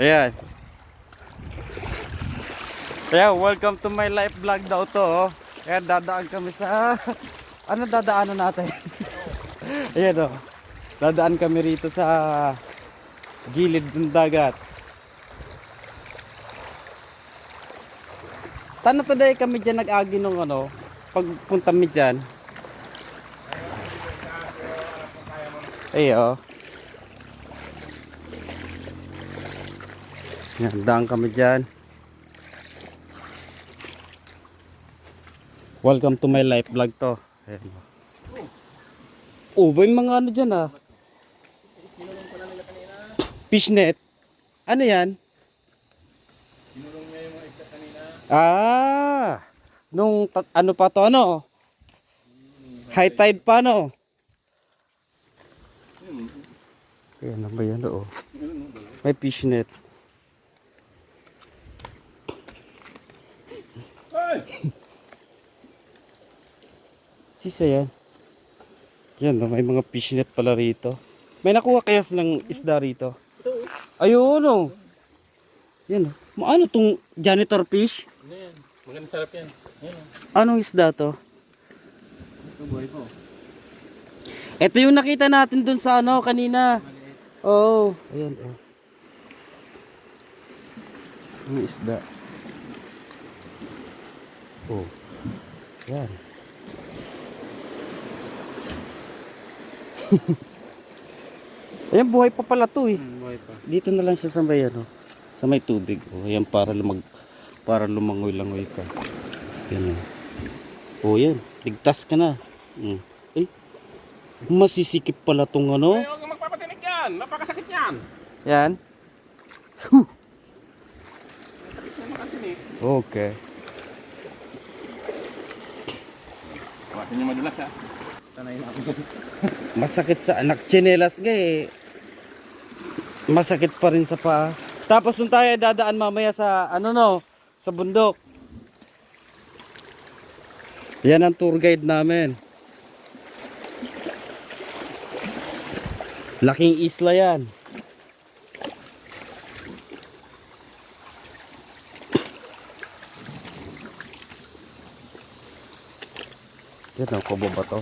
Ayan. Ayan, welcome to my life vlog daw to. Oh. Ayan, dadaan kami sa... Ano dadaanan natin? Ayan oh. Dadaan kami rito sa gilid ng dagat. Tana today kami dyan nag-agi nung ano, pagpunta mi dyan. Ay, oh. Yan, daan kami dyan. Welcome to my life vlog to. Ayan. Oh, ba yung mga ano dyan ah? Fishnet. Ano yan? Ah, nung ano pa to ano? High tide pa no? Ayan na ba yan oh? May fishnet. Sisa yan. Yan, no, may mga fishnet pala rito. May nakuha kaya ng isda rito? Ayun, oh. Yan, oh. Ano tong janitor fish? Ano yan? Maganda sarap yan. Yan o. Anong isda to? Ito buhay po. Ito yung nakita natin dun sa ano kanina. Oo. Oh, ayan, oh. Ang isda. Oh. Yan. Ayan, buhay pa pala to eh. Buhay pa. Dito na lang siya sa may ano, sa may tubig. Oh, ayan para lumag para lumangoy-langoy ka. Yan. Oh, oh yan. Ligtas ka na. Mm. Ay. Masisikip pala tong ano. Ay, huwag magpapatinig yan. Napakasakit yan. Yan. Huh. Okay. Hawakan niyo madulas ha. Tanay na ako. Masakit sa anak chinelas ga eh. Masakit pa rin sa paa. Tapos nung tayo dadaan mamaya sa ano no, sa bundok. Yan ang tour guide namin. Laking isla yan. Yan ang kubo ba to?